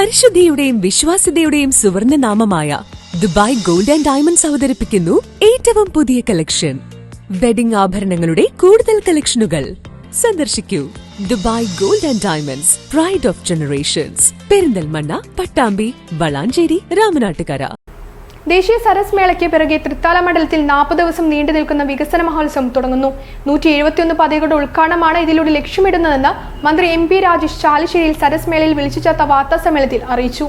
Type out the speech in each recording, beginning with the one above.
പരിശുദ്ധിയുടെയും വിശ്വാസ്യതയുടെയും സുവർണ നാമമായ ദുബായ് ഗോൾഡ് ആൻഡ് ഡയമണ്ട്സ് അവതരിപ്പിക്കുന്നു ഏറ്റവും പുതിയ കളക്ഷൻ വെഡിംഗ് ആഭരണങ്ങളുടെ കൂടുതൽ കളക്ഷനുകൾ സന്ദർശിക്കൂ. Dubai gold and diamonds pride of generations Perinthalmanna Pattambi Valanchery Ramanattukara. ദേശീയ സരസ് മേളയ്ക്ക് പിറകെ തൃത്താല മണ്ഡലത്തിൽ നാൽപ്പത് ദിവസം നീണ്ടു നിൽക്കുന്ന വികസന മഹോത്സവം തുടങ്ങുന്നു. നൂറ്റി എഴുപത്തിയൊന്ന് പദ്ധതികളുടെ ഉദ്ഘാടനമാണ് ഇതിലൂടെ ലക്ഷ്യമിടുന്നതെന്ന് മന്ത്രി എം പി രാജേഷ് ചാലിശ്ശേരിയിൽ സരസ് മേളയിൽ വിളിച്ചു ചേർത്ത വാർത്താ സമ്മേളനത്തിൽ അറിയിച്ചു.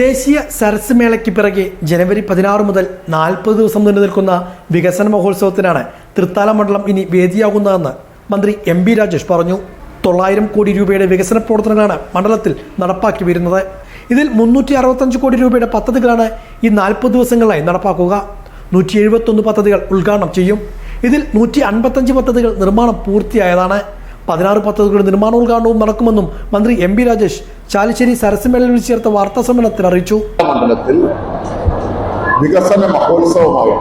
ദേശീയ സരസ് മേളയ്ക്ക് പിറകെ ജനുവരി പതിനാറ് മുതൽ നാൽപ്പത് ദിവസം നീണ്ടു നിൽക്കുന്ന വികസന മഹോത്സവത്തിനാണ് തൃത്താല മണ്ഡലം ഇനി വേദിയാകുന്നതെന്ന് മന്ത്രി എം പി രാജേഷ് പറഞ്ഞു. തൊള്ളായിരം കോടി രൂപയുടെ വികസന പ്രവർത്തനങ്ങളാണ് മണ്ഡലത്തിൽ നടപ്പാക്കി വരുന്നത്. ഇതിൽ മുന്നൂറ്റി അറുപത്തഞ്ച് കോടി രൂപയുടെ പദ്ധതികളാണ് ഈ നാൽപ്പത് ദിവസങ്ങളിലായി നടപ്പാക്കുക. നൂറ്റി എഴുപത്തൊന്ന് പദ്ധതികൾ ഉദ്ഘാടനം ചെയ്യും. ഇതിൽ നൂറ്റി അൻപത്തഞ്ച് പദ്ധതികൾ നിർമ്മാണം പൂർത്തിയായതാണ്. പതിനാറ് പദ്ധതികളുടെ നിർമ്മാണോദ്ഘാടനവും നടക്കുമെന്നും മന്ത്രി എം ബി രാജേഷ് ചാലിശ്ശേരി സരസിമേളയിൽ ചേർത്ത വാർത്താ സമ്മേളനത്തിൽ അറിയിച്ചു. മണ്ഡലത്തിൽ വികസന മഹോത്സവമായി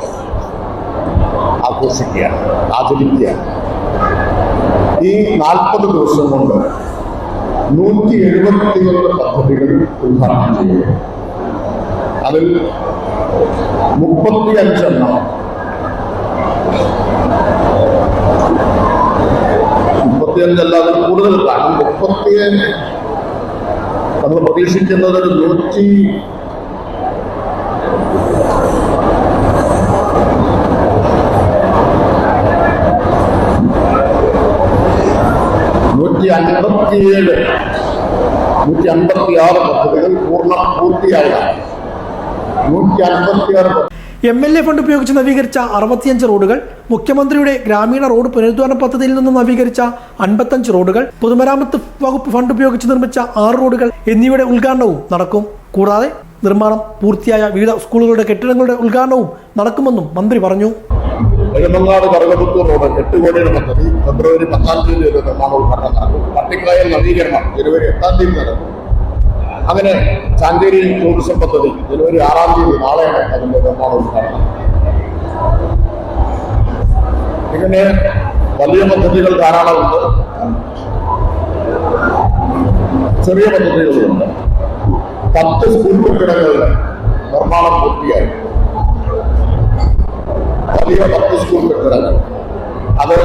ആഘോഷിക്കുകയാണ് ആചരിക്കുകയാണ്. ഈ നാൽപ്പത് ദിവസം കൊണ്ട് നൂറ്റി എഴുപത്തിയൊന്ന് പദ്ധതികൾ ഉദ്ഘാടനം ചെയ്യും. അതിൽ മുപ്പത്തിയഞ്ചെണ്ണം മുപ്പത്തിയഞ്ചല്ലാതെ കൂടുതൽ കാണും. മുപ്പത്തിയഞ്ച് നമ്മൾ പ്രതീക്ഷിക്കുന്നത് ഒരു നൂറ്റി നൂറ്റി അൻപത്തിയേഴ് നൂറ്റി അൻപത്തി ആറ് പദ്ധതികൾ പൂർണ പൂർത്തിയായതാണ് നൂറ്റി എം എൽ എ ഫണ്ട് ഉപയോഗിച്ച് നവീകരിച്ച അറുപത്തിയഞ്ച് റോഡുകൾ മുഖ്യമന്ത്രിയുടെ ഗ്രാമീണ റോഡ് പുനരുദ്ധാരണ പദ്ധതിയിൽ നിന്ന് നവീകരിച്ച അൻപത്തഞ്ച് റോഡുകൾ പൊതുമരാമത്ത് വകുപ്പ് ഫണ്ട് ഉപയോഗിച്ച് നിർമ്മിച്ച ആറ് റോഡുകൾ എന്നിവയുടെ ഉദ്ഘാടനവും നടക്കും. കൂടാതെ നിർമ്മാണം പൂർത്തിയായ വിവിധ സ്കൂളുകളുടെ കെട്ടിടങ്ങളുടെ ഉദ്ഘാടനവും നടക്കുമെന്നും മന്ത്രി പറഞ്ഞു. നെടുമങ്ങാട് കറുകപുത്തൂർ റോഡ് എട്ട് കോടിയുടെ പദ്ധതി ഫെബ്രുവരി പത്താം തീയതി നിർമ്മാണോദ്ഘാടനം നടക്കും. പട്ടിക്കായൽ നവീകരണം ജനുവരി എട്ടാം തീയതി നടക്കും. അങ്ങനെ ചാഞ്ചേരി ടൂറിസം പദ്ധതി. ജനുവരി ആറാം തീയതി നാളെയാണ് അതിന്റെ നിർമ്മാണോദ്ഘാടനം ഇങ്ങനെ വലിയ പദ്ധതികൾ ധാരാളമുണ്ട്. ചെറിയ പദ്ധതികളുമുണ്ട് പത്ത് സ്കൂൾ കെട്ടിടങ്ങളുടെ നിർമ്മാണം പൂർത്തിയായി. വലിയ പത്ത് സ്കൂൾ കെട്ടിടങ്ങൾ. അത്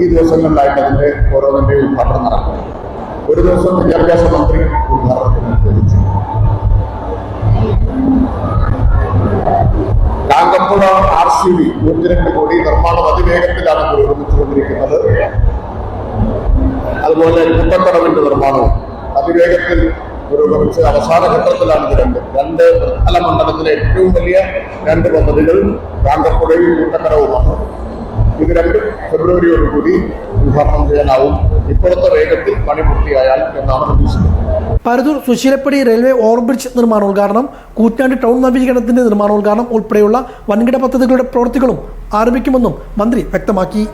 ഈ ദിവസങ്ങളിലായിട്ട് അതിന്റെ ഓരോന്നിന്റെ ഉദ്ഘാടനം നടക്കും. ഒരു ദിവസം വിദ്യാഭ്യാസ മന്ത്രി ഉദ്ഘാടനത്തിന് ക്ഷണിച്ചു കാങ്കപ്പുഴ ആർ സി ബി നൂറ്റിരണ്ട് കോടി നിർമ്മാണം അതിവേഗത്തിലാണ് പുരോഗമിച്ചുകൊണ്ടിരിക്കുന്നത് അതുപോലെ കുട്ടക്കടവിന്റെ നിർമ്മാണവും അതിവേഗത്തിൽ പുരോഗമിച്ച് അവസാന ഘട്ടത്തിലാണ് ഇത് രണ്ട് രണ്ട് തല മണ്ഡലത്തിലെ ഏറ്റവും വലിയ രണ്ട് പദ്ധതികൾ കാങ്കപ്പുഴയും കുട്ടക്കടവുമാണ് ഇത് രണ്ടും ഫെബ്രുവരിയോടുകൂടി ഉദ്ഘാടനം ചെയ്യാനാവും. ഇപ്പോഴത്തെ വേഗത്തിൽ പണി പൂർത്തിയായാൽ എന്നാണ് പ്രതീക്ഷിക്കുന്നത്. പരതൂർ സുശീലപ്പടി റെയിൽവേ ഓവർബ്രിഡ്ജ് നിർമ്മാണോദ്ഘാടനം കൂറ്റാണ്ട് ടൗൺ നവീകരണത്തിന്റെ നിർമ്മാണോദ്ഘാടനം ഉൾപ്പെടെയുള്ള വൻകിട പദ്ധതികളുടെ പ്രവൃത്തികളും ആരംഭിക്കുമെന്നും മന്ത്രി വ്യക്തമാക്കി.